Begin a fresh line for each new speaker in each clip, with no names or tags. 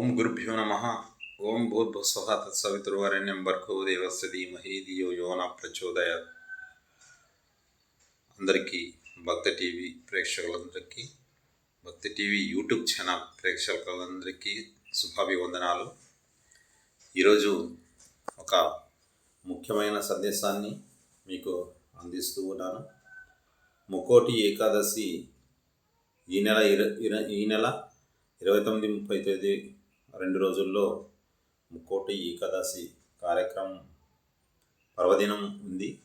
ఓం గురుభ్యో నమ. ఓం భూర్భుస్వహ తత్సవితుర్వరణ్యం భర్గో దేవస్య ధీమహి ధియో యోన ప్రచోదయ అందరికీ భక్తి టీవీ ప్రేక్షకులందరికీ భక్తి టీవీ యూట్యూబ్ ఛానల్ ప్రేక్షకులందరికీ శుభాభివందనాలు. ఈరోజు ఒక ముఖ్యమైన సందేశాన్ని మీకు అందిస్తూ ఉన్నాను. ముకోటి ఏకాదశి ఈ నెల ఇర ఈ నెల ఇరవై తొమ్మిది ముప్పై తొమ్మిది రెండు రోజుల్లో ముక్కోటి ఏకాదశి కార్యక్రమం పర్వదినం ఉంది.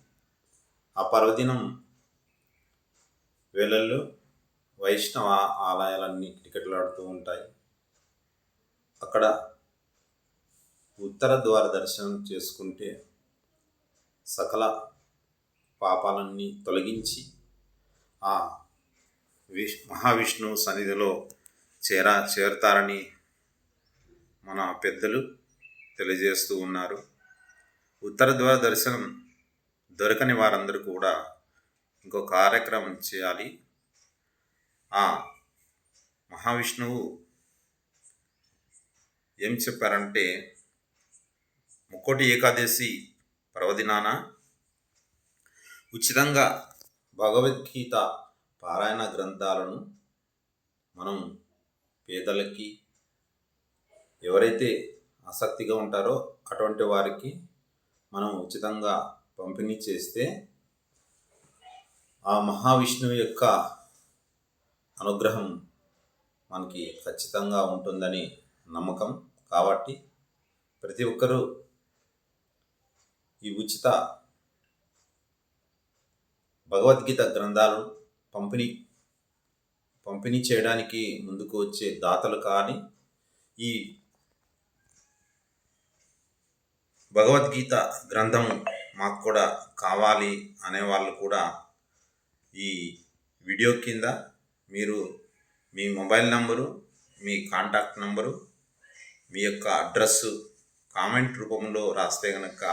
ఆ పర్వదినం వేళల్లో వైష్ణవ ఆలయాలన్నీ టికెట్లాడుతూ ఉంటాయి. అక్కడ ఉత్తర ద్వార దర్శనం చేసుకుంటే సకల పాపాలన్నీ తొలగించి ఆ విష్ మహావిష్ణువు సన్నిధిలో చేరా చేరుతారని మన పెద్దలు తెలియజేస్తూ ఉన్నారు. ఉత్తర ద్వార దర్శనం దొరకని వారందరూ కూడా ఇంకో కార్యక్రమం చేయాలి. ఆ మహావిష్ణువు ఏం చెప్పారంటే ముక్కోటి ఏకాదశి పర్వదినాన ఉచితంగా భగవద్గీత పారాయణ గ్రంథాలను మనం పేదలకి ఎవరైతే ఆసక్తిగా ఉంటారో అటువంటి వారికి మనం ఉచితంగా పంపిణీ చేస్తే ఆ మహావిష్ణువు యొక్క అనుగ్రహం మనకి ఖచ్చితంగా ఉంటుందని నమ్మకం. కాబట్టి ప్రతి ఒక్కరూ ఈ ఉచిత భగవద్గీత గ్రంథాలు పంపిణీ పంపిణీ చేయడానికి ముందుకు వచ్చే దాతలు కానీ ఈ భగవద్గీత గ్రంథం మాకు కూడా కావాలి అనేవాళ్ళు కూడా ఈ వీడియో కింద మీరు మీ మొబైల్ నంబరు మీ కాంటాక్ట్ నంబరు మీ యొక్క అడ్రస్సు కామెంట్ రూపంలో రాస్తే కనుక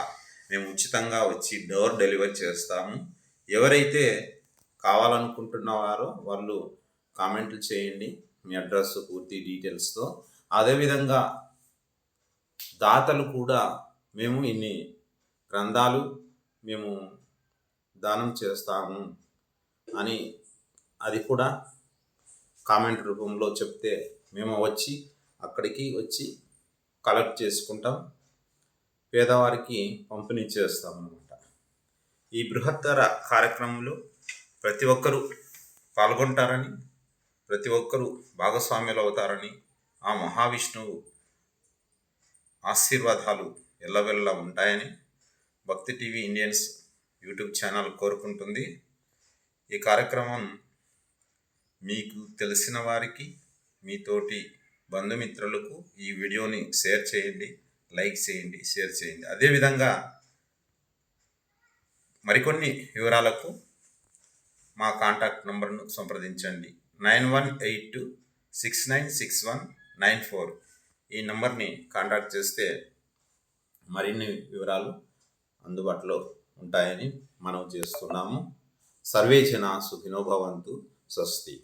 మేము ఉచితంగా వచ్చి డోర్ డెలివరీ చేస్తాము. ఎవరైతే కావాలనుకుంటున్నవారో వాళ్ళు కామెంట్లు చేయండి మీ అడ్రస్ పూర్తి డీటెయిల్స్తో. అదేవిధంగా దాతలు కూడా మేము ఇన్ని గ్రంథాలు మేము దానం చేస్తాము అని అది కూడా కామెంట్ రూపంలో చెప్తే మేము వచ్చి అక్కడికి వచ్చి కలెక్ట్ చేసుకుంటాం. పేదవారికి పంపిణీ చేస్తాం అనమాట ఈ బృహత్తర కార్యక్రమంలో ప్రతి ఒక్కరూ పాల్గొంటారని ప్రతి ఒక్కరూ భాగస్వాములు అవుతారని ఆ మహావిష్ణువు ఆశీర్వాదాలు ఎల్లవెల్ల ఉంటాయని భక్తి టీవీ ఇండియన్స్ యూట్యూబ్ ఛానల్ కోరుకుంటుంది. ఈ కార్యక్రమం మీకు తెలిసిన వారికి మీతోటి బంధుమిత్రులకు ఈ వీడియోని షేర్ చేయండి లైక్ చేయండి షేర్ చేయండి. అదేవిధంగా మరికొన్ని వివరాలకు మా కాంటాక్ట్ నంబర్ను సంప్రదించండి. Nine one eight two six nine six one nine four ఈ నెంబర్ని కాంటాక్ట్ చేస్తే మరిన్ని వివరాలు అందుబాటులో ఉంటాయని మనం చేస్తున్నాము. సర్వే జన సుఖినోభవంతు స్వస్తి.